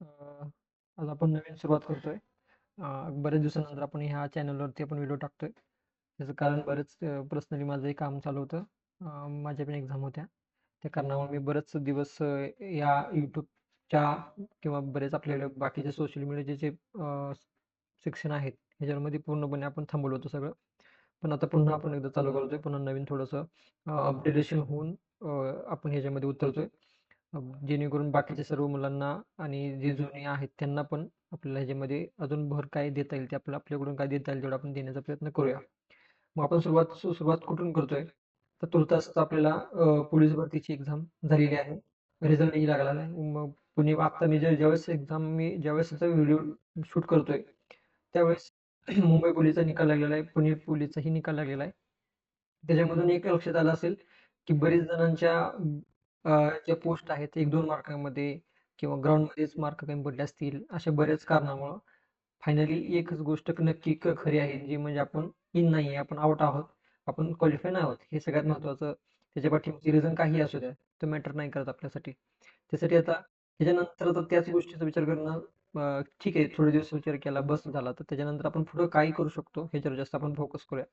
अ, आज आपण नवीन सुरुवात करतोय. अ, बऱ्याच दिवसानंतर आपण ह्या चॅनलवरती आपण व्हिडिओ टाकतोय. त्याचं कारण बरंच अ, पर्सनली माझं काम चालू होतं. अ, माझ्या पण एक्झाम होत्या. त्या कारणामुळे मी बरेच दिवस अ, या YouTubeच्या किंवा बरेच आपल्याला बाकीचे सोशल मीडियाचे जे अ, सेक्शन आहेत, ह्याच्यामध्ये पूर्णपणे आपण थांबवलं होतं सगळं. पण आता पुन्हा आपण एकदा चालू करतोय. पुन्हा नवीन थोडंसं अपडेटेशन होऊन अ, आपण ह्याच्यामध्ये उतरतोय. जेणेकरून बाकीच्या सर्व मुलांना आणि जे जुने आहेत त्यांना पण आपल्याला ह्याच्यामध्ये अजून भर काय देता येईल ते आपल्याला आपल्याकडून काय देता येईल तेवढं आपण देण्याचा प्रयत्न करूया. मग आपण सुरुवात सुरुवात कुठून करतोय? तर तुर्तासच आपल्याला पोलीस भरतीची एक्झाम झालेली आहे. रिझल्टही लागला आहे. मग पुणे आता मी जे ज्यावेळेस एक्झाम मी ज्यावेळेस व्हिडिओ शूट करतोय, त्यावेळेस मुंबई पोलीसचा निकाल लागलेला आहे. पुणे पोलीसचाही निकाल लागलेला आहे. त्याच्यामधून एक लक्षात आलं असेल, की बरेच जणांच्या अ, ज्या पोस्ट आहेत 1-2 मार्कांमध्ये किंवा ग्राउंडमध्येच मार्क कमी पडले असतील, अशा बऱ्याच कारणामुळं फायनली एकच गोष्ट नक्की खरी आहे, जी म्हणजे आपण इन नाही आहे, आपण आउट आहोत. आपण क्वालिफाय नाही आहोत. हे सगळ्यात महत्त्वाचं. त्याच्या पाठीमागची रिझन काहीही असू द्या, तो मॅटर नाही करत आपल्यासाठी. त्यासाठी आता त्याच्यानंतर आता त्याच गोष्टीचा विचार करणं अ, ठीक आहे, थोडे दिवस विचार केला, बस झाला. तर त्याच्यानंतर आपण पुढं काय करू शकतो, ह्याच्यावर जास्त आपण फोकस करूया.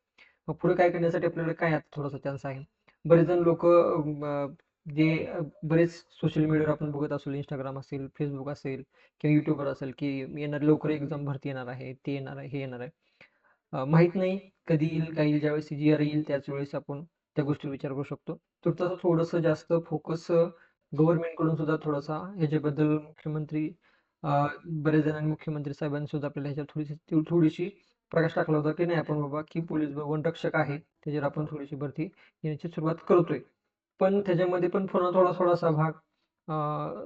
मग पुढे काय करण्यासाठी आपल्याला काय आता थोडासा चान्स आहे. बरेच जण लोकं जे बरेच सोशल मीडियावर आपण बघत असू, Instagram असेल, Facebook असेल किंवा YouTubeवर असेल, की येणार लवकर एक्झाम भरती येणार आहे, ते येणार आहे, हे येणार आहे. माहीत नाही कधी येईल, काय येईल, ज्यावेळेस जी-आर येईल त्याच वेळेस आपण त्या गोष्टीवर विचार करू शकतो. तर तसं थोडंसं जास्त फोकस गव्हर्नमेंटकडून सुद्धा थोडासा ह्याच्याबद्दल मुख्यमंत्री बरेच जणांनी मुख्यमंत्री साहेबांनी सुद्धा आपल्याला ह्याच्यावर थोडीशी थोडीशी प्रकाश टाकला होता, की नाही आपण बाबा की पोलीस वनरक्षक आहे, त्याच्यावर आपण थोडीशी भरती घेण्याची सुरुवात करतोय. पण त्याच्यामध्ये पण पुन्हा थोडा थोडासा भाग अ,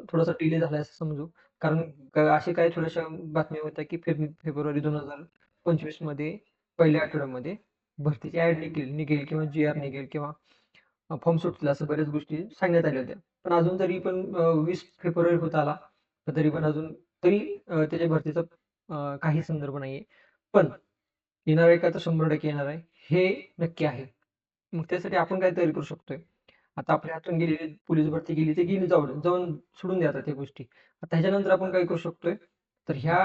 थोडासा डिले झालाय असं समजू. कारण अशा काही थोड्याशा बातम्या होत्या, की फेब फेब्रुवारी 2025 मध्ये पहिल्या आठवड्यामध्ये भरतीची ॲड निघेल निघेल किंवा जी-आर निघेल किंवा फॉर्म सुटतील असं बऱ्याच गोष्टी सांगण्यात आल्या होत्या. पण अजून तरी पण अ, 20 फेब्रुवारी होत आला, तर तरी पण अजून तरी अ, त्याच्या भरतीचा अ, काही संदर्भ नाहीये. पण येणार आहे का? तर 100% येणार आहे. हे नक्की आहे. मग त्यासाठी आपण काय तयारी करू शकतोय? आता आपल्या हातून गेलेली पोलीस भरती गेली, ते गेली जाऊन जाऊन सोडून द्या त्या गोष्टी. आता ह्याच्यानंतर आपण काय करू शकतोय? तर ह्या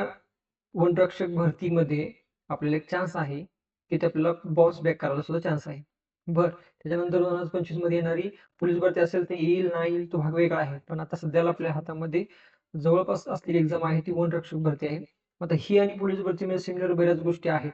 वनरक्षक भरतीमध्ये आपल्याला एक चान्स आहे, की ते आपल्याला बाउन्स बॅक करायला सुद्धा चान्स आहे. बर त्याच्यानंतर 2025 मध्ये येणारी पोलीस भरती असेल, ते येईल, नाही येईल तो भाग वेगळा आहे. पण आता सध्याला आपल्या हातामध्ये जवळपास असलेली एक्झाम आहे ती वनरक्षक भरती आहे. आता ही आणि पोलीस भरतीमध्ये सिमिलर बऱ्याच गोष्टी आहेत.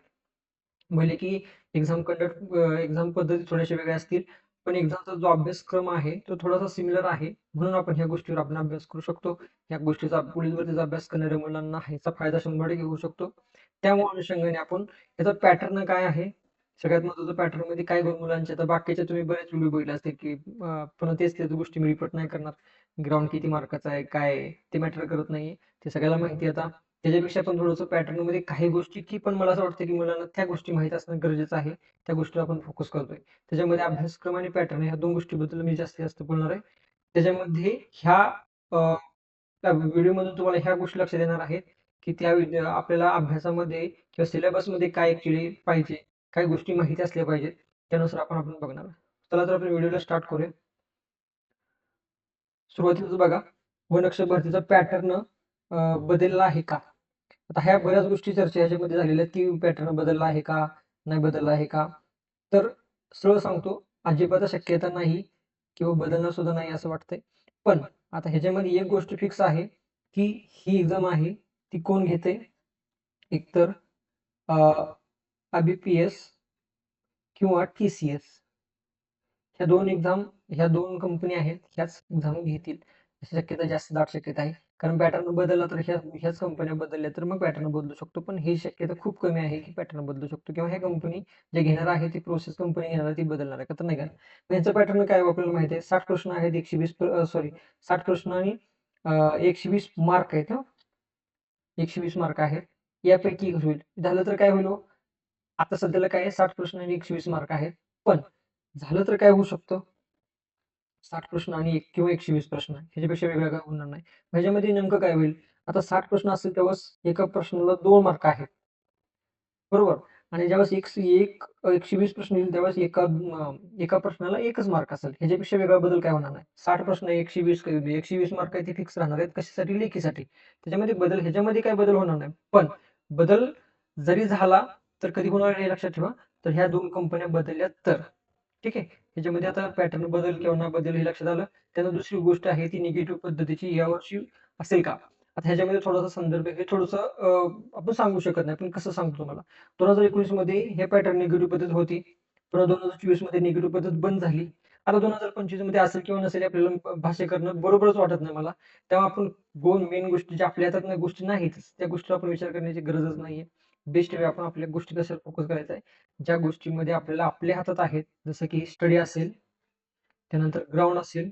भले की एक्झाम कंडक्ट एक्झाम पद्धती थोड्याशा वेगळ्या असतील, पण एक्झामचा जो अभ्यासक्रम आहे, तो थोडासा सिमिलर आहे. म्हणून आपण ह्या गोष्टीवर आपण अभ्यास करू शकतो. ह्या गोष्टीचा पोलीस भरतीचा अभ्यास करणाऱ्या मुलांना ह्याचा फायदा 100% होऊ शकतो. त्या अनुषंगाने आपण याचा पॅटर्न काय आहे? सगळ्यात महत्त्वाचं पॅटर्नमध्ये काय गुण मुलांचे आता बाकीचे तुम्ही बरेच व्हिडिओ बघितले असतील, की पुन्हा तेच तेच गोष्टी मी रिपीट नाही करणार. ग्राउंड किती मार्काचा आहे, काय आहे, ते मॅटर करत नाही ते सगळ्याला माहिती आता. त्याच्यापेक्षा पण थोडंसं पॅटर्नमध्ये काही गोष्टी की पण मला असं वाटतं, की मुलांना त्या गोष्टी माहीत असणं गरजेचं आहे. त्या गोष्टीवर आपण फोकस करतोय. त्याच्यामध्ये अभ्यासक्रम आणि पॅटर्न ह्या दोन गोष्टीबद्दल मी जास्तीत जास्त बोलणार आहे. त्याच्यामध्ये ह्या व्हिडिओमधून तुम्हाला ह्या गोष्टी लक्षात येणार आहेत, की त्या आपल्याला अभ्यासामध्ये किंवा सिलेबसमध्ये काय ॲक्चुअली पाहिजे, काही गोष्टी माहिती असल्या पाहिजेत. त्यानुसार आपण आपण बघणार चला तर आपण व्हिडिओला स्टार्ट करूया. सुरुवातीलाच बघा, वनक्ष भरतीचा पॅटर्न बदलला आहे का? आता ह्या बऱ्याच गोष्टी चर्चा ह्याच्यामध्ये झालेल्या आहेत, की पॅटर्न बदलला आहे का? नाही बदलला आहे का? तर सरळ सांगतो, अजिबात शक्यता नाही किंवा बदलणं सुद्धा नाही असं वाटतंय. पण आता ह्याच्यामध्ये एक गोष्ट फिक्स आहे, की ही एक्झाम आहे ती कोण घेते एकतर अ, आय-बी-पी-एस किंवा टी-सी-एस. ह्या दोन एक्झाम ह्या दोन कंपनी आहेत, ह्याच एक्झाम घेतील. अशी शक्यता जास्त दाट शक्यता आहे. कारण पॅटर्न बदलला तर ह्या ह्याच कंपन्या बदलल्या तर मग पॅटर्न बदलू शकतो. पण ही शक्यता खूप कमी आहे, की पॅटर्न बदलू शकतो किंवा ह्या कंपनी जे घेणार आहे ती प्रोसेस कंपनी घेणार ती बदलणार आहे का तर नाही का? यांचा पॅटर्न काय आपल्याला माहिती आहे साठ प्रश्न आहेत 120 सॉरी हो? साठ प्रश्न आणि एकशे वीस मार्क आहेत एकशे वीस मार्क आहेत. यापैकी होईल. झालं तर काय होईल आता सध्याला काय आहे 60 प्रश्न आणि 120 मार्क आहेत. पण झालं तर काय होऊ शकतं? साठ प्रश्न आणि एक किंवा 120 प्रश्न ह्याच्यापेक्षा वेगळं काय होणार नाही. ह्याच्यामध्ये नेमकं काय होईल? आता साठ प्रश्न असेल तेव्हा एका प्रश्नाला दोन मार्क आहेत. बरोबर? आणि ज्यावेळेस एक एक एकशे वीस प्रश्न येईल त्यावेळेस एका एका प्रश्नाला एकच मार्क असेल ह्याच्यापेक्षा वेगळा बदल काय होणार नाही साठ प्रश्न एकशे वीस एकशे वीस मार्क आहे ते फिक्स राहणार आहेत कशासाठी लेखीसाठी त्याच्यामध्ये बदल ह्याच्यामध्ये काय बदल होणार नाही पण बदल जरी झाला तर कधी होणार हे लक्षात ठेवा तर ह्या दोन कंपन्या बदलल्या तर ठीक आहे? ह्याच्यामध्ये आता पॅटर्न बदल किंवा ना बदल हे लक्षात आलं. त्यानंतर दुसरी गोष्ट आहे ती निगेटिव्ह पद्धतीची यावर्षी असेल का? आता ह्याच्यामध्ये थोडासा संदर्भ हे थोडस आपण सांगू शकत नाही पण कसं सांगतो तुम्हाला? दोन हजार एकोणीसमध्ये हे पॅटर्न निगेटिव्ह पद्धत होती. पुन्हा दोन हजार चोवीसमध्ये निगेटिव्ह पद्धत बंद झाली. आता दोन हजार पंचवीसमध्ये असेल किंवा नसेल आपल्याला भाष्य करणं बरोबरच वाटत नाही मला. तेव्हा आपण दोन मेन गोष्टी ज्या आपल्या हातात गोष्टी नाहीतच त्या गोष्टीला आपण विचार करण्याची गरजच नाहीये. बेस्ट वे आपण आपल्या गोष्टी कसं फोकस करायचा आहे. ज्या गोष्टीमध्ये आपल्याला आपल्या हातात आहेत जसं की स्टडी असेल त्यानंतर ग्राउंड असेल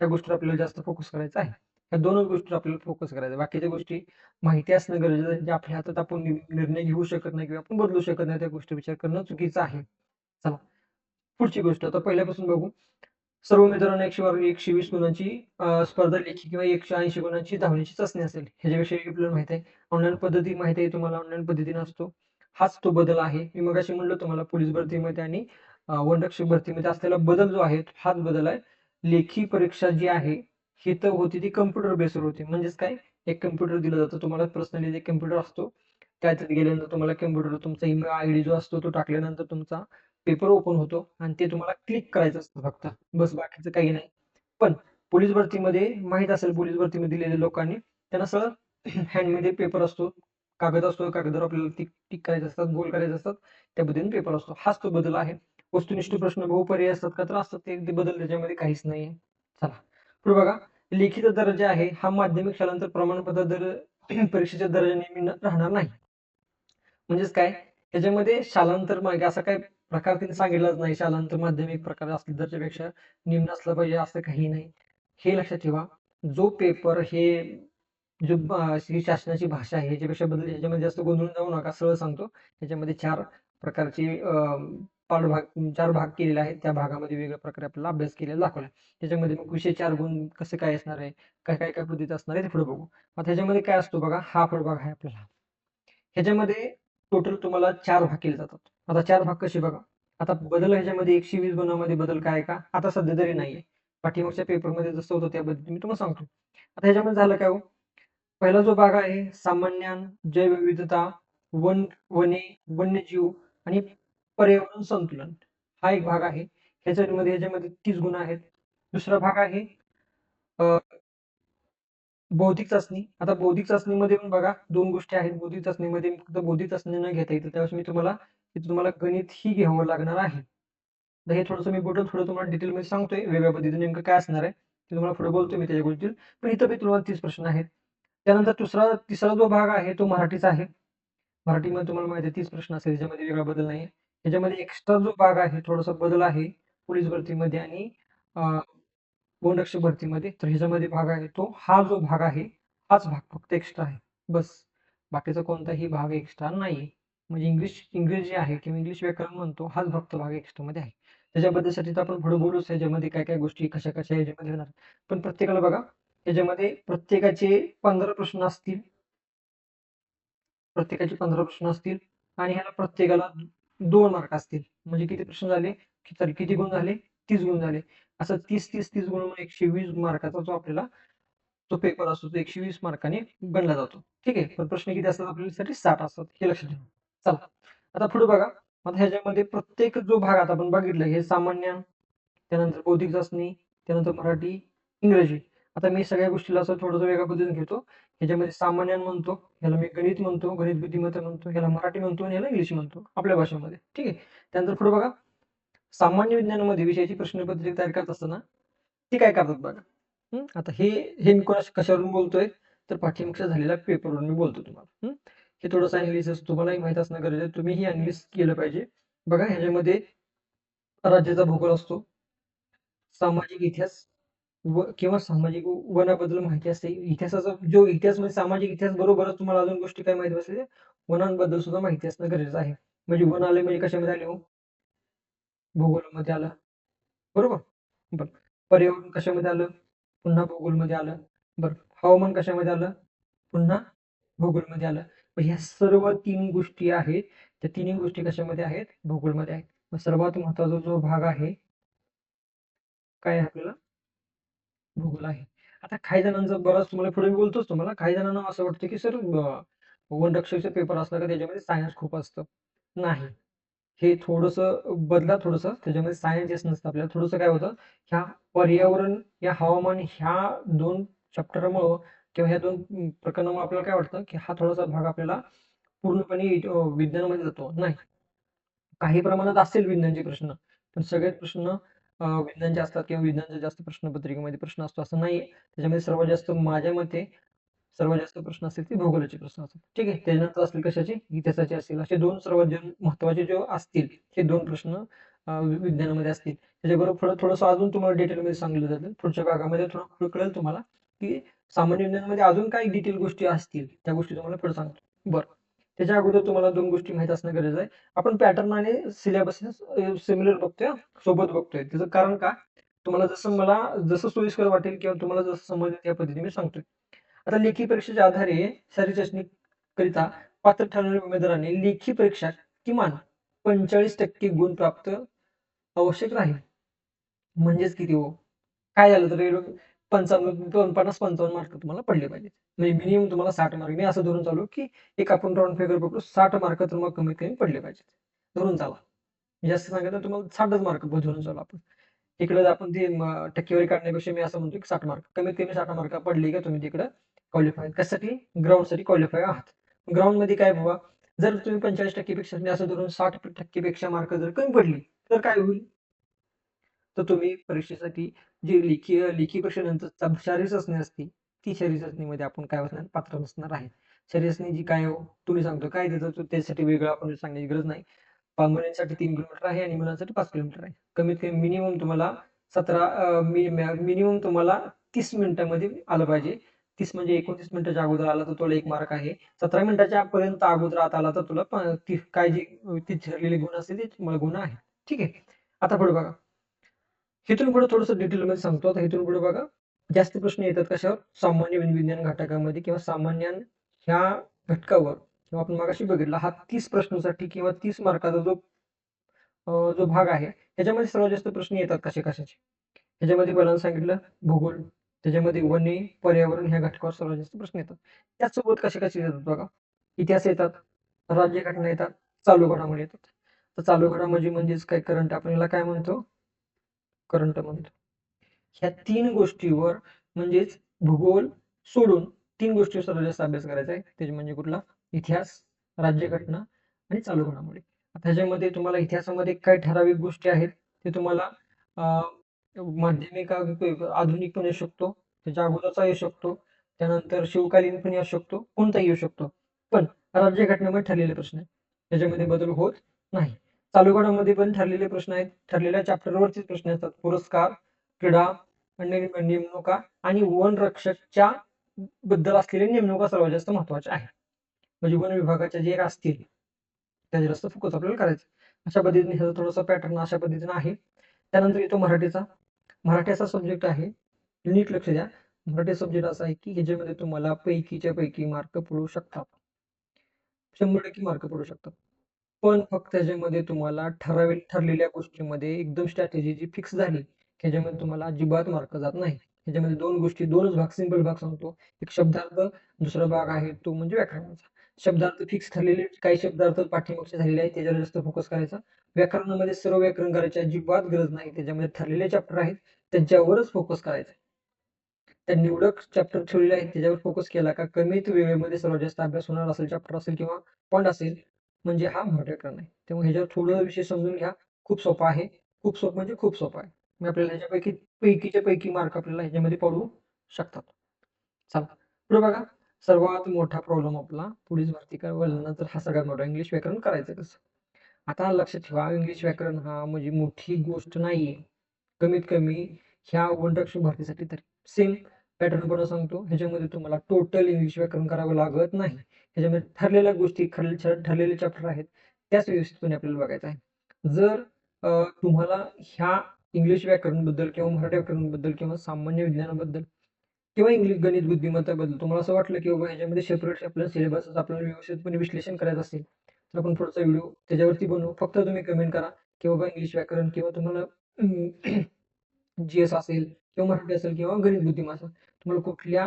ह्या गोष्टीवर आपल्याला जास्त फोकस करायचा आहे. ह्या दोनच गोष्टीवर आपल्याला फोकस करायचा आहे. बाकीच्या गोष्टी माहिती असणं गरजेचं आहे. जे आपल्या हातात आपण निर्णय घेऊ शकत नाही किंवा आपण बदलू शकत नाही त्या गोष्टी विचार करणं चुकीचं आहे. चला पुढची गोष्ट. आता पहिल्यापासून बघू. सर्व मित्रांना एकशे बारा एकशे वीस गुणांची स्पर्धा लेखी किंवा एकशे ऐंशी गुणांची धावण्याची चाचणी असेल. ह्याच्याविषयी आपल्याला माहिती आहे. ऑनलाईन पद्धती माहिती आहे तुम्हाला. ऑनलाईन पद्धतीने असतो. हाच तो बदल आहे. मी मगाशी म्हणलो तुम्हाला पोलीस भरतीमध्ये आणि वनरक्षक भरतीमध्ये असलेला बदल जो आहे हाच बदल आहे. लेखी परीक्षा जी आहे ही तर होती ती कम्प्युटर बेसवर होती. म्हणजेच काय? एक कम्प्युटर दिलं जातं. तुम्हाला पर्सनली जे कम्प्युटर असतो. त्याच्यात गेल्यानंतर तुम्हाला कम्प्युटर तुमचा ईमेल आय डी जो असतो तो टाकल्यानंतर तुमचा पेपर ओपन होतो आणि ते तुम्हाला क्लिक करायचं असतं फक्त. बस बाकीचं काही नाही. पण पोलीस भरतीमध्ये माहीत असेल पोलीस भरतीमध्ये दिलेल्या लोकांनी त्यांना सगळं हँडमध्ये पेपर असतो कागद असतो कागदावर आपल्याला टिक टिक करायचे असतात गोल करायचे असतात त्या पद्धतीने पेपर असतो. हाच तो बदल आहे. वस्तुनिष्ठ प्रश्न बहुपर्याय असतात का? तर असतात. ते बदल त्याच्यामध्ये काहीच नाही चला. पुढे बघा. लिखित दर्जा आहे. हा माध्यमिक शालांतर प्रमाणपत्र दर परीक्षेच्या दर्जा नेहमी राहणार नाही. म्हणजेच काय? त्याच्यामध्ये शालांतर मागे असा काय प्रकार त्यांनी सांगितलाच नाही. शालांतर माध्यमिक प्रकार असले दर्जापेक्षा निम्न असलं पाहिजे असं काही नाही. हे लक्षात ठेवा. जो पेपर हे जो ही शासनाची भाषा आहे ह्याच्यापेक्षा बदल ह्याच्यामध्ये जास्त गोंधळून जाऊ नका. सरळ सांगतो. ह्याच्यामध्ये चार प्रकारचे पाठभाग चार भाग केलेले आहेत. त्या भागामध्ये वेगळ्या प्रकारे आपल्याला अभ्यास केलेला दाखवला. त्याच्यामध्ये मग विषय चार गुण कसे काय असणार आहे? काय काय काय पद्धती असणार आहे ते पुढे बघू. आता ह्याच्यामध्ये काय असतो बघा? हा फळभाग आहे आपल्याला. ह्याच्यामध्ये टोटल तुम्हाला चार भाग केले जातात. आता चार भाग कसे बघा. आता बदल ह्याच्यामध्ये एकशे वीस गुणामध्ये बदल काय आहे का? आता सध्या तरी नाहीये पाठीमागच्या पेपरमध्ये जसं होतं त्या मी तुम्हाला सांगतो. आता ह्याच्यामध्ये झालं काय हो? पहिला जो भाग आहे सामान्यान जैवविविधता वन वने वन्यजीव आणि पर्यावरण संतुलन. हा एक भाग आहे. ह्याच्यामध्ये ह्याच्यामध्ये तीस गुण आहेत. दुसरा भाग आहे अं, बौद्धिक चाचणी. आता बौद्धिक चाचणीमध्ये पण बघा दोन गोष्टी आहेत. बौद्धिक चाचणीमध्ये फक्त बौद्धिक चाचणी न घेता येतं त्यावेळेस मी तुम्हाला तुम्हाला गणित ही घ्यावं लागणार आहे. तर हे थोडंसं मी बोलतो थोडं तुम्हाला डिटेलमध्ये सांगतोय वेगळ्या पद्धतीने नेमकं काय असणार आहे ते तुम्हाला पुढे बोलतोय मी त्याच्या गोष्टी पण इथं बी तुम्हाला तीस प्रश्न आहेत. त्यानंतर दुसरा तिसरा जो भाग आहे तो मराठीचा आहे. मराठीमध्ये तुम्हाला माहिती आहे तीस प्रश्न असेल त्याच्यामध्ये वेगळा बदल नाही त्याच्यामध्ये एक्स्ट्रा जो भाग आहे थोडासा बदल आहे पोलीस भरतीमध्ये आणि गोंडक्ष भरतीमध्ये. तर ह्याच्यामध्ये भाग आहे तो. हा जो भाग आहे हाच भाग फक्त एक्स्ट्रा आहे. बस. बाकीचा कोणताही भाग एक्स्ट्रा नाही म्हणजे इंग्लिश इंग्लिश जे आहे किंवा इंग्लिश व्याकरण म्हणतो हाच फक्त भाग एक्स्ट्रा मध्ये आहे. त्याच्याबद्दलसाठी तर आपण पुढे बोलूच. ह्याच्यामध्ये काय काय गोष्टी कशा कशा ह्याच्यामध्ये होणार. पण प्रत्येकाला बघा ह्याच्यामध्ये प्रत्येकाचे पंधरा प्रश्न असतील. प्रत्येकाचे पंधरा प्रश्न असतील. आणि ह्याला प्रत्येकाला दोन मार्क असतील. म्हणजे किती प्रश्न झाले? कि- किती गुण झाले? तीस गुण झाले. असं तीस तीस तीस गुण म्हणून एकशे वीस मार्काचा जो आपल्याला तो पेपर असतो तो एकशे वीस मार्काने गणला जातो. ठीक आहे? पण प्रश्न किती असतात आपल्यासाठी साठ असतात. हे लक्षात ठेवा. चला. आता पुढे बघा. आता ह्याच्यामध्ये प्रत्येक जो भाग आता आपण बघितलं हे सामान्य त्यानंतर बौद्धिक चाचणी त्यानंतर मराठी इंग्रजी. आता मी सगळ्या गोष्टीला असं थोडंसं वेगळ्या पद्धतीने घेतो. ह्याच्यामध्ये सामान्य म्हणतो ह्याला मी गणित म्हणतो गणित बुद्धिमत्ता म्हणतो ह्याला मराठी म्हणतो आणि ह्याला इंग्लिश म्हणतो आपल्या भाषेमध्ये. ठीक आहे? त्यानंतर पुढे बघा. सामान्य विज्ञानामध्ये विषयाची प्रश्नपत्रिका तयार करत असताना ते काय करतात बघा. आता हे हे मी कोणा कशावरून बोलतोय? तर पाठीमागच्या झालेल्या पेपरवरून मी बोलतो तुम्हाला. हे? थोडंसं अनालिसिस तुम्हालाही माहीत असणं गरजेचं आहे. तुम्हीही अनालिसिस केलं पाहिजे. बघा ह्याच्यामध्ये राज्याचा भूगोल असतो. सामाजिक इतिहास व किंवा सामाजिक वनाबद्दल माहिती असते. इतिहासाचा जो इतिहास म्हणजे सामाजिक इतिहास बरोबरच तुम्हाला अजून गोष्टी काय माहिती असते वनांबद्दल सुद्धा माहिती असणं गरजेचं आहे. म्हणजे वन आले म्हणजे कशामध्ये आले हो? भूगोलमध्ये आलं. बरोबर? बरं. पर्यावरण कशामध्ये आलं? पुन्हा भूगोलमध्ये आलं. बरं. हवामान कशामध्ये आलं? पुन्हा भूगोलमध्ये आलं. मग ह्या सर्व तीन गोष्टी आहेत. त्या तिन्ही गोष्टी कशामध्ये आहेत? भूगोलमध्ये आहेत. मग सर्वात महत्त्वाचा जो भाग आहे काय आपल्याला? भूगोल आहे. आता काही जणांचं बराच तुम्हाला पुढे मी बोलतोच तुम्हाला. काही जणांना असं वाटतं की सर वनरक्षकचे पेपर असला का त्याच्यामध्ये सायन्स खूप असतं. नाही. हे थोडंसं बदला थोडंसं. त्याच्यामध्ये सायन्स येत नसतं आपल्याला. थोडंसं काय होतं ह्या पर्यावरण या हवामान ह्या दोन चॅप्टरमुळं किंवा ह्या दोन प्रकरणामुळे आपल्याला काय वाटतं की हा थोडासा भाग आपल्याला पूर्णपणे विज्ञानामध्ये जातो. नाही. काही प्रमाणात असेल विज्ञानचे प्रश्न पण सगळेच प्रश्न विज्ञानचे असतात किंवा विज्ञानचे जास्त प्रश्नपत्रिकेमध्ये प्रश्न असतो असं नाही त्याच्यामध्ये सर्वात जास्त माझ्या मते सर्वात जास्त प्रश्न असतील ते भूगोलाचे प्रश्न असतील. ठीक आहे त्यानंतर असतील कशाचे? इतिहासाचे असतील. असे दोन सर्वात महत्त्वाचे जे असतील हे दोन प्रश्न विज्ञानामध्ये असतील. त्याच्याबरोबर थोडं थोडंसं अजून तुम्हाला डिटेलमध्ये सांगितलं जातं. पुढच्या भागामध्ये थोडं कळेल तुम्हाला की सामान्य विज्ञानामध्ये अजून काही डिटेल गोष्टी असतील त्या गोष्टी तुम्हाला पुढे सांगतो. बरं. त्याच्या अगोदर तुम्हाला दोन गोष्टी माहीत असणं गरजेचं आहे. आपण पॅटर्न आणि सिलेबस सिमिलर बघतोय सोबत बघतोय. त्याचं कारण का? तुम्हाला जसं मला जसं सोयीस्कर वाटेल किंवा तुम्हाला जसं समजेल त्या पद्धतीने मी सांगतोय. आता लेखी परीक्षेच्या आधारे शहरी चाचणी करिता पात्र ठरणाऱ्या उमेदवारांनी लेखी परीक्षा किमान पंचेचाळीस टक्के गुण प्राप्त आवश्यक राहील. म्हणजेच किती हो? काय झालं तर पंचावन्न पन्नास पंचावन्न मार्क तुम्हाला पडले पाहिजे म्हणजे मिनिमम तुम्हाला साठ मार्क मी असं धरून चालू की एक आपण राऊंड फिगर पकडू साठ मार्क तर मग कमीत कमी पडले पाहिजेत. धरून चाला. जास्त सांगितलं तुम्हाला साठच मार्क धरून चालू आपण. इकडे आपण ते टक्केवारी काढण्यापेक्षा मी असं म्हणतो की साठ मार्क कमीत कमी साठ मार्क पडले का तुम्ही तिकडे? क्वालिफाय कशासाठी? ग्राउंडसाठी क्वालिफाय आहात. ग्राउंडमध्ये काय बाबा जर तुम्ही पंचेचाळीस टक्केपेक्षा म्हणजे असं धरून साठ टक्केपेक्षा मार्क जर कमी पडली तर काय होईल? तर तुम्ही परीक्षेसाठी जी लेखी लेखी परीक्षेनंतर शारीरिक चाचणी असते ती शरीर चाचणीमध्ये आपण काय असणार पात्र नसणार आहे. शारीरिक चाचणी जी काय हो? तुम्ही सांगतो काय देतो? त्यासाठी वेगळं आपण सांगण्याची गरज नाही. पा- मुलांसाठी तीन किलोमीटर आहे आणि मुलांसाठी पाच किलोमीटर आहे. कमीत कमी मिनिमम तुम्हाला सतरा मिनिमम तुम्हाला तीस मिनिटांमध्ये आलं पाहिजे. तीस म्हणजे एकोणतीस मिनिटाच्या अगोदर आला तर तुला एक मार्क आहे. सतरा मिनिटाच्या पर्यंत अगोदर आत आला तर तुला ती- काय जी ती ठरलेले गुण असतील ते गुण आहे ठीक आहे? आता पुढे बघा. इथून पुढे थोडस डिटेल मध्ये सांगतो. आता इथून पुढे बघा. जास्त प्रश्न येतात कशावर? सामान्य विन- विज्ञान घटकामध्ये किंवा सामान्य ह्या घटकावर. किंवा आपण मागाशी बघितला हा तीस प्रश्नासाठी किंवा तीस मार्काचा जो जो भाग आहे त्याच्यामध्ये सर्वात जास्त प्रश्न येतात कसे कशाचे ह्याच्यामध्ये पहिल्यांदा सांगितलं भूगोल. त्याच्यामध्ये वने पर्यावरण ह्या घटकावर सर्वात जास्त प्रश्न येतात. त्याचसोबत कसे कसे येतात बघा. इतिहास येतात राज्यघटना येतात चालू घडामोडी येतात. तर चालू घडामोडी म्हणजेच काय? करंट आपण याला काय म्हणतो? करंट म्हणतो. ह्या तीन गोष्टीवर म्हणजेच भूगोल सोडून तीन गोष्टीवर सर्वात जास्त अभ्यास करायचा आहे. त्याचे म्हणजे कुठला? इतिहास राज्यघटना आणि चालू घडामोडी. त्याच्यामध्ये ह्याच्यामध्ये तुम्हाला इतिहासामध्ये काही ठराविक गोष्टी आहेत. ते तुम्हाला अं, म्हणजे माध्यमिक आधुनिक पण येऊ शकतो त्याच्या अगोदरचा येऊ शकतो त्यानंतर शिवकालीन पण येऊ शकतो कोणताही येऊ शकतो. पण राज्यघटनेमध्ये ठरलेले प्रश्न आहेत. त्याच्यामध्ये बदल होत नाही. चालू घडामोडी पण ठरलेले प्रश्न आहेत. ठरलेल्या चॅप्टरवरतीच प्रश्न असतात. पुरस्कार क्रीडा नेमणुका आणि वन रक्षकच्या बद्दल असलेल्या नेमणुका सर्वात जास्त महत्त्वाच्या आहेत. म्हणजे वन विभागाच्या जे असतील त्याचे जास्त फोकस आपल्याला करायचं अशा पद्धतीने ह्याचा थोडासा पॅटर्न अशा पद्धतीने आहे. त्यानंतर येतो मराठीचा. मराठीचा सब्जेक्ट आहे. नीट लक्ष द्या. मराठी सब्जेक्ट असा आहे की ह्याच्यामध्ये तुम्हाला पैकीच्या पैकी मार्क पडू शकतात. शंभर टक्के मार्क पडू शकतात. पण फक्त त्याच्यामध्ये तुम्हाला ठराविक ठरलेल्या गोष्टीमध्ये एकदम स्ट्रॅटेजी जी फिक्स झाली ह्याच्यामध्ये तुम्हाला अजिबात मार्क जात नाही. त्याच्यामध्ये दोन गोष्टी दोनच भाग सिंपल भाग सांगतो. एक शब्दार्थ दुसरा भाग आहे तो म्हणजे व्याकरणाचा. शब्दार्थ फिक्स ठरलेले काही शब्दार्थ पाठीमागचे झालेले आहेत त्याच्यावर जास्त फोकस करायचा. व्याकरणामध्ये सर्व व्याकरण करायची अजिबात गरज नाही. त्याच्यामध्ये ठरलेले चॅप्टर आहेत त्यांच्यावरच फोकस करायचा. त्या निवडक चॅप्टर ठेवलेले आहेत त्याच्यावर फोकस केला का कमीत वेळेमध्ये सर्वात जास्त अभ्यास होणार असेल चॅप्टर असेल किंवा पॉईंट असेल म्हणजे हा मराठी व्याकरण आहे. त्यामुळे ह्याच्यावर थोडं विषय समजून घ्या. खूप सोपा आहे. खूप सोपं म्हणजे खूप सोपा आहे. मी आपल्याला ह्याच्यापैकी पैकीच्या पैकी मार्क आपल्याला ह्याच्यामध्ये पडू शकतात. चला. पुढे बघा. सर्वात मोठा प्रॉब्लेम आपला पोलीस भरती करायला तर हा सगळ्यात मोठा इंग्लिश व्याकरण करायचं कसं? आता लक्षात ठेवा. इंग्लिश व्याकरण हा म्हणजे मोठी गोष्ट नाहीये. कमीत कमी ह्या वनरक्षक भरतीसाठी तरी. सेम पॅटर्न पण सांगतो. ह्याच्यामध्ये तुम्हाला टोटल इंग्लिश व्याकरण करावं लागत नाही. ह्याच्यामध्ये ठरलेल्या गोष्टी ठरलेले चॅप्टर आहेत. त्याच व्यवस्थितपणे आपल्याला बघायचं आहे. जर तुम्हाला ह्या इंग्लिश व्याकरणबद्दल किंवा मराठी व्याकरणबद्दल किंवा सामान्य विज्ञानाबद्दल किंवा इंग्लिश गणित बुद्धिमत्ताबद्दल तुम्हाला असं वाटलं की बाबा ह्याच्यामध्ये सेपरेट आपल्याला सिलेबस आपल्याला व्यवस्थितपणे विश्लेषण करायचं असेल तर आपण पुढचा व्हिडिओ त्याच्यावरती बनवू. फक्त तुम्ही कमेंट करा की बाबा इंग्लिश व्याकरण किंवा तुम्हाला जी एस असेल किंवा मराठी असेल किंवा गणित बुद्धिमत्ता असेल तुम्हाला कुठल्या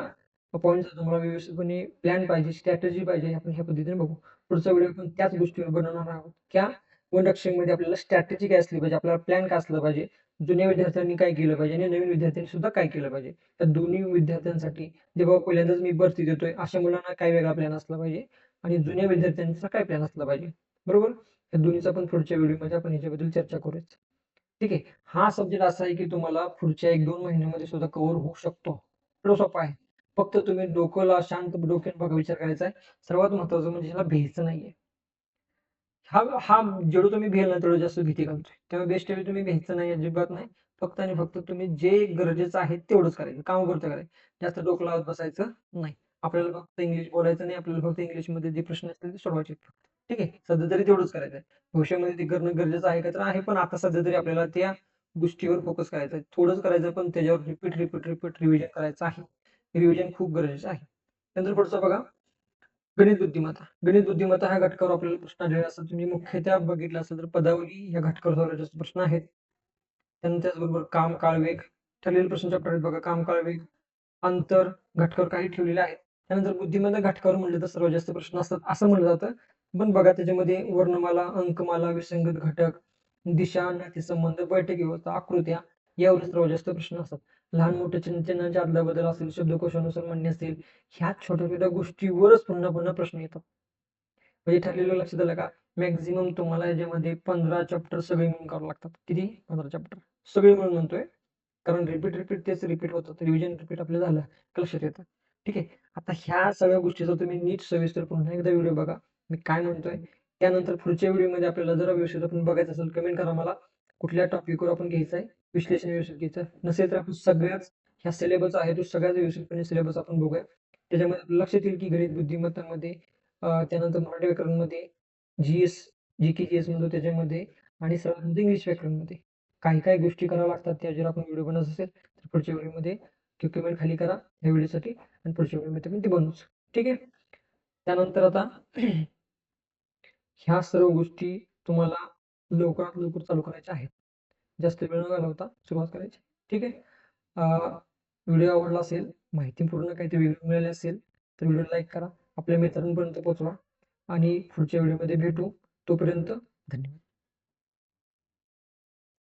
पॉईंटचा तुम्हाला व्यवस्थितपणे प्लॅन पाहिजे स्ट्रॅटेजी पाहिजे आपण ह्या पद्धतीने बघू. पुढचा व्हिडिओ आपण त्याच गोष्टीवर बनवणार आहोत. त्या वनमध्ये आपल्याला स्ट्रॅटेजी काय असली पाहिजे आपल्याला प्लॅन काय असलं पाहिजे जुन्या विद्यार्थ्यांनी काय केलं पाहिजे आणि नवीन विद्यार्थ्यांनी सुद्धा काय केलं पाहिजे? तर दोन्ही विद्यार्थ्यांसाठी जे बाबा पहिल्यांदाच मी भरती देतोय अशा मुलांना काय वेगळा प्लॅन असला पाहिजे आणि जुन्या विद्यार्थ्यांचा काय प्लॅन असला पाहिजे? बरोबर? या दोन्हीचा पण पुढच्या व्हिडिओमध्ये आपण याच्याबद्दल चर्चा करूच ठीक आहे? हा सब्जेक्ट असा आहे की तुम्हाला पुढच्या एक दोन महिन्यामध्ये सुद्धा कव्हर होऊ शकतो. एवढं सोपा आहे. फक्त तुम्ही डोक्याला शांत डोक्यात बघा विचार करायचा आहे. सर्वात महत्वाचं म्हणजे ह्याला भ्यायचं नाहीये. हा हा जेवढं तुम्ही भेल ना तेवढं जास्त भीती घालतोय. त्यामुळे बेस्ट वेळी तुम्ही घ्यायचं नाही अजिबात नाही. फक्त आणि फक्त तुम्ही जे गरजेचं आहे तेवढंच करायचं. काम करतं करायचं. जास्त डोकं लावत बसायचं नाही. आपल्याला फक्त इंग्लिश बोलायचं नाही आपल्याला फक्त इंग्लिशमध्ये जे प्रश्न असतील ते सोडवायचे ठीक आहे? सध्या तरी तेवढंच करायचं आहे. भविष्यामध्ये ते करणं गरजेचं आहे का तर आहे पण आता सध्या तरी आपल्याला त्या गोष्टीवर फोकस करायचा आहे. थोडंच करायचं पण त्याच्यावर रिपीट रिपीट रिपीट रिव्हिजन करायचं आहे. रिव्हिजन खूप गरजेचं आहे. त्यानंतर पुढचं बघा. गणित बुद्धिमत्ता. गणित बुद्धिमत्ता ह्या घटकावर आपल्याला प्रश्न आलेला असतात तुम्ही मुख्यतः बघितलं असेल तर पदावली या घटकावर जास्त प्रश्न आहेत. त्यानंतर त्याचबरोबर काम काळ वेग ठरलेले प्रश्न चॅप्टर बघा. काम काळ वेग अंतर घटकावर काही ठेवलेले आहेत. त्यानंतर बुद्धिमत्ता घटकावर म्हणलं तर सर्वात जास्त प्रश्न असतात असं म्हणलं जातं. पण बघा त्याच्यामध्ये वर्णमाला अंकमाला विसंगत घटक दिशा नातेसंबंध बैठक व्यवस्था आकृत्या यावर सर्वात जास्त प्रश्न असतात. लहान मोठ्या चिन्ह चिन्हांच्या आदला बदल असेल शब्दकोशानुसार म्हणणे असेल ह्या छोट्या छोट्या गोष्टीवरच पुन्हा पुन्हा प्रश्न येतात. म्हणजे ठरलेलं लक्षात आलं का? मॅक्झिमम तुम्हाला याच्यामध्ये पंधरा चॅप्टर सगळे मिळून करावं लागतात. किती? पंधरा चॅप्टर सगळे मिळून म्हणतोय. कारण रिपीट रिपीट तेच रिपीट होतं. रिव्हिजन रिपीट आपलं झालं. लक्षात येतं. ठीक आहे. आता ह्या सगळ्या गोष्टीचा तुम्ही नीट सविस्तर पुन्हा एकदा व्हिडिओ बघा. मी काय म्हणतोय? त्यानंतर पुढच्या व्हिडिओमध्ये आपल्याला जरा व्यवस्थित आपण बघायचं असेल कमेंट करा मला. कुठल्या टॉपिकवर आपण घ्यायचं आहे? विश्लेषण व्यवस्थित घ्यायचं नसेल तर आपण सगळ्याच ह्या सिलेबस आहे तो सगळ्याच व्यवस्थितपणे सिलेबस आपण बघूया. त्याच्यामध्ये लक्षात येईल की गणित बुद्धिमत्तामध्ये त्यानंतर Marathi व्याकरणमध्ये G S G K G S म्हणतो त्याच्यामध्ये आणि सर्वात इंग्लिश व्याकरणमध्ये. काही काही गोष्टी कराव्या लागतात त्याच्यावर आपण व्हिडिओ बनवत असेल तर पुढच्या व्हिडिओमध्ये कमेंट खाली करा या व्हिडिओसाठी आणि पुढच्या व्हिडिओमध्ये पण ते बनवूच ठीक आहे? त्यानंतर आता ह्या सर्व गोष्टी तुम्हाला लवकरात लवकर चालू करायच्या आहेत. जास्त वेळ न घालवता सुरुवात करायची. ठीक आहे? व्हिडिओ आवडला असेल माहिती पूर्ण काहीतरी व्हिडिओ मिळाले असेल तर व्हिडिओ लाईक करा. आपल्या मित्रांपर्यंत पोहोचवा. आणि पुढच्या व्हिडिओमध्ये भेटू. तोपर्यंत धन्यवाद.